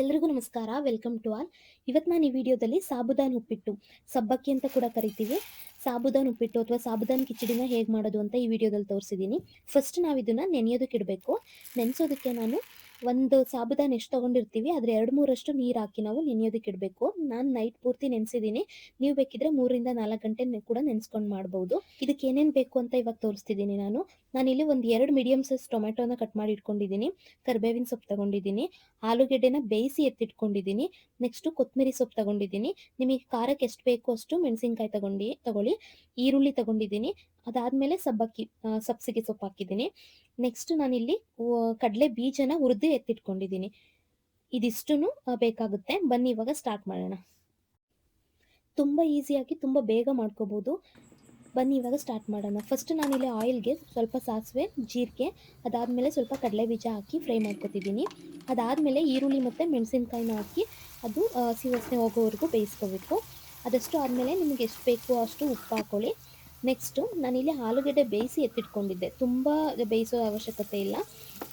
ಎಲ್ರಿಗೂ ನಮಸ್ಕಾರ. Welcome to all ಇವತ್ತು ನಾನು ಈ ವಿಡಿಯೋದಲ್ಲಿ ಸಾಬುದಾನ್ ಉಪ್ಪಿಟ್ಟು, ಸಬ್ಬಕ್ಕಿ ಅಂತ ಕೂಡ ಕರಿತೀವಿ. ಸಾಬುದಾನ್ ಉಪ್ಪಿಟ್ಟು ಅಥವಾ ಸಾಬುದಾನ್ ಕಿಚಡಿನ ಹೇಗೆ ಮಾಡೋದು ಅಂತ ಈ ವಿಡಿಯೋದಲ್ಲಿ ತೋರಿಸಿದ್ದೀನಿ ಫಸ್ಟ್ ನಾವು ಇದನ್ನು ನೆನೆಯೋದಕ್ಕೆ ಇಡಬೇಕು. ನೆನೆಸೋದಕ್ಕೆ ನಾನು ಒಂದು ಸಾಬುದಾನ ಎಷ್ಟು ತಗೊಂಡಿರ್ತೀವಿ, ಅದ್ರ ಎರಡು ಮೂರಷ್ಟು ನೀರು ಹಾಕಿ ನಾವು ನೆನೆಯೋದಕ್ಕೆ ಇಡಬೇಕು. ನಾನು ನೈಟ್ ಪೂರ್ತಿ ನೆನೆಸಿದ್ದೀನಿ ನೀವು ಬೇಕಿದ್ರೆ ಮೂರಿಂದ ನಾಲ್ಕು ಗಂಟೆ ಕೂಡ ನೆನೆಸ್ಕೊಂಡು ಮಾಡ್ಬೋದು. ಇದಕ್ಕೆ ಏನೇನು ಬೇಕು ಅಂತ ಇವಾಗ ತೋರಿಸ್ತಿದ್ದೀನಿ ನಾನು. ನಾನಿಲ್ಲಿ ಒಂದು ಎರಡು ಮೀಡಿಯಮ್ ಸೈಜ್ ಟೊಮೆಟೊನ ಕಟ್ ಮಾಡಿ ಇಟ್ಕೊಂಡಿದ್ದೀನಿ ಕರ್ಬೇವಿನ ಸೊಪ್ಪು ತಗೊಂಡಿದ್ದೀನಿ ಆಲೂಗೆಡ್ಡೆನ ಬೇಯಿಸಿ ಎತ್ತಿಟ್ಕೊಂಡಿದ್ದೀನಿ ನೆಕ್ಸ್ಟು ಕೊತ್ತಂಬರಿ ಸೊಪ್ಪು ತಗೊಂಡಿದ್ದೀನಿ ನಿಮಗೆ ಖಾರಕ್ಕೆ ಎಷ್ಟು ಬೇಕು ಅಷ್ಟು ಮೆಣಸಿನ್ಕಾಯಿ ತಗೊಂಡು, ತಗೊಳ್ಳಿ. ಈರುಳ್ಳಿ ತಗೊಂಡಿದ್ದೀನಿ ಅದಾದಮೇಲೆ ಸಬ್ಬಕ್ಕಿ ಸಬ್ಸಿಗೆ ಸೊಪ್ಪು ಹಾಕಿದ್ದೀನಿ. ನೆಕ್ಸ್ಟ್ ನಾನಿಲ್ಲಿ ಕಡಲೆ ಬೀಜನ ಹುರಿದು ಎತ್ತಿಟ್ಕೊಂಡಿದ್ದೀನಿ. ಇದಿಷ್ಟು ಬೇಕಾಗುತ್ತೆ. ಬನ್ನಿ, ಇವಾಗ ಸ್ಟಾರ್ಟ್ ಮಾಡೋಣ. ತುಂಬ ಈಸಿಯಾಗಿ ತುಂಬ ಬೇಗ ಮಾಡ್ಕೋಬೋದು. ಬನ್ನಿ, ಇವಾಗ ಸ್ಟಾರ್ಟ್ ಮಾಡೋಣ. ಫಸ್ಟ್ ನಾನಿಲ್ಲಿ ಆಯಿಲ್ಗೆ ಸ್ವಲ್ಪ ಸಾಸಿವೆ, ಜೀರಿಗೆ, ಅದಾದಮೇಲೆ ಸ್ವಲ್ಪ ಕಡಲೆ ಬೀಜ ಹಾಕಿ ಫ್ರೈ ಮಾಡ್ಕೊತಿದ್ದೀನಿ. ಅದಾದಮೇಲೆ ಈರುಳ್ಳಿ ಮತ್ತು ಮೆಣಸಿನ್ಕಾಯಿನ ಹಾಕಿ ಅದು ಸಿ ಹಸಿ ಹೋಗೋವರೆಗೂ ಬೇಯಿಸ್ಕೋಬೇಕು. ಅದಷ್ಟು ಆದಮೇಲೆ ನಿಮಗೆ ಎಷ್ಟು ಬೇಕು ಅಷ್ಟು ಉಪ್ಪು ಹಾಕ್ಕೊಳ್ಳಿ ನೆಕ್ಸ್ಟು ನಾನಿಲ್ಲಿ ಆಲೂಗೆಡ್ಡೆ ಬೇಯಿಸಿ ಎತ್ತಿಟ್ಕೊಂಡಿದ್ದೆ. ತುಂಬ ಬೇಯಿಸೋ ಅವಶ್ಯಕತೆ ಇಲ್ಲ.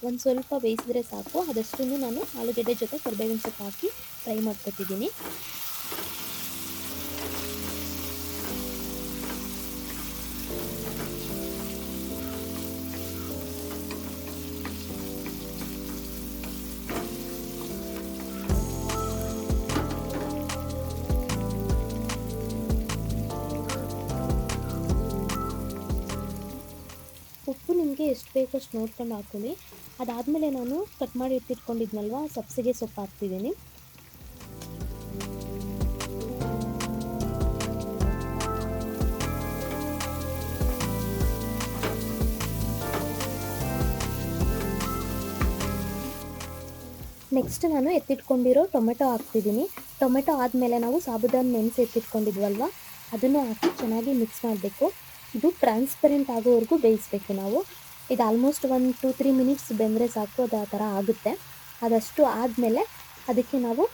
ಒಂದು ಸ್ವಲ್ಪ ಬೇಯಿಸಿದ್ರೆ ಸಾಕು. ಅದಷ್ಟನ್ನು ನಾನು ಆಲೂಗಡ್ಡೆ ಜೊತೆ ಕರಿಬೇವಿನ ಸೊಪ್ಪು ಹಾಕಿ ಫ್ರೈ ಮಾಡ್ಕೊತಿದ್ದೀನಿ. ನಿಮಗೆ ಎಷ್ಟು ಬೇಕೋ ಅಷ್ಟು ನೋಡ್ಕೊಂಡು ಹಾಕೊಳ್ಳಿ ಅದಾದಮೇಲೆ ನಾನು ಕಟ್ ಮಾಡಿ ಇಟ್ಟಿಟ್ಕೊಂಡಿದ್ನಲ್ವ, ಸಬ್ಸಿಗೆ ಸೊಪ್ಪು ಹಾಕ್ತಿದ್ದೀನಿ. ನೆಕ್ಸ್ಟ್ ನಾನು ಎತ್ತಿಟ್ಕೊಂಡಿರೋ ಟೊಮೆಟೊ ಹಾಕ್ತಿದ್ದೀನಿ. ಟೊಮೆಟೊ ಆದಮೇಲೆ ನಾವು ಸಾಬುದಾನ ನೆನೆಸಿ ಎತ್ತಿಟ್ಕೊಂಡಿದ್ವಲ್ವ, ಅದನ್ನು ಹಾಕಿ ಚೆನ್ನಾಗಿ ಮಿಕ್ಸ್ ಮಾಡಬೇಕು. ಇದು ಟ್ರಾನ್ಸ್ಪರೆಂಟ್ ಆಗೋವರೆಗೂ ಬೇಯಿಸಬೇಕು ನಾವು. ಇದು ಆಲ್ಮೋಸ್ಟ್ ಒಂದು ಟೂ ತ್ರೀ ಮಿನಿಟ್ಸ್ ಬೆಂದರೆ ಸಾಕು, ಅದು ಆ ಥರ ಆಗುತ್ತೆ. ಅದಷ್ಟು ಆದಮೇಲೆ ಅದಕ್ಕೆ ನಾವು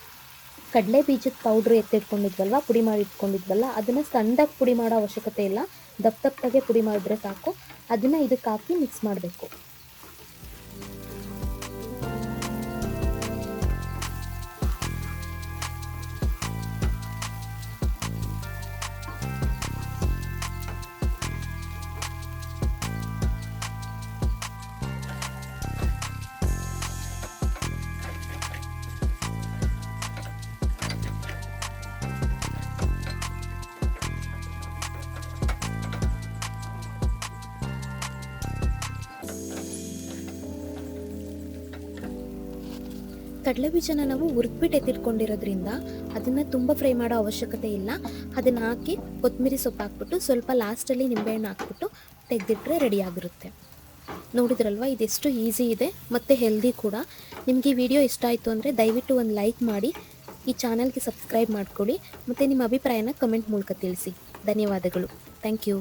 ಕಡಲೆ ಬೀಜದ ಪೌಡ್ರ್ ಎತ್ತಿಟ್ಕೊಂಡಿದ್ವಲ್ವ, ಪುಡಿ ಮಾಡಿ ಇಟ್ಕೊಂಡಿದ್ವಲ್ಲ, ಅದನ್ನು ಸಣ್ಣದಾಗಿ ಪುಡಿ ಮಾಡೋ ಅವಶ್ಯಕತೆ ಇಲ್ಲ. ದಪ್ಪ ದಪ್ಪಗೆ ಪುಡಿ ಮಾಡಿದ್ರೆ ಸಾಕು. ಅದನ್ನು ಇದಕ್ಕೆ ಹಾಕಿ ಮಿಕ್ಸ್ ಮಾಡಬೇಕು. ಕಡಲೆ ಬೀಜನ ನಾವು ಹುರಿದ್ಬಿಟ್ಟು ಎತ್ತಿಟ್ಕೊಂಡಿರೋದ್ರಿಂದ ಅದನ್ನು ತುಂಬ ಫ್ರೈ ಮಾಡೋ ಅವಶ್ಯಕತೆ ಇಲ್ಲ. ಅದನ್ನು ಹಾಕಿ ಕೊತ್ತಂಬರಿ ಸೊಪ್ಪು ಹಾಕ್ಬಿಟ್ಟು ಸ್ವಲ್ಪ ಲಾಸ್ಟಲ್ಲಿ ನಿಂಬೆಹಣ್ಣು ಹಾಕ್ಬಿಟ್ಟು ತೆಗೆದಿಟ್ರೆ ರೆಡಿ ಆಗಿರುತ್ತೆ. ನೋಡಿದ್ರಲ್ವಾ? ಇದೆಷ್ಟು ಈಸಿ ಇದೆ ಮತ್ತು ಹೆಲ್ದಿ ಕೂಡ. ನಿಮಗೆ ವಿಡಿಯೋ ಇಷ್ಟ ಆಯಿತು ಅಂದರೆ ದಯವಿಟ್ಟು ಒಂದು ಲೈಕ್ ಮಾಡಿ, ಈ ಚಾನಲ್ಗೆ ಸಬ್ಸ್ಕ್ರೈಬ್ ಮಾಡ್ಕೊಳ್ಳಿ, ಮತ್ತು ನಿಮ್ಮ ಅಭಿಪ್ರಾಯನ ಕಮೆಂಟ್ ಮೂಲಕ ತಿಳಿಸಿ. ಧನ್ಯವಾದಗಳು. Thank you.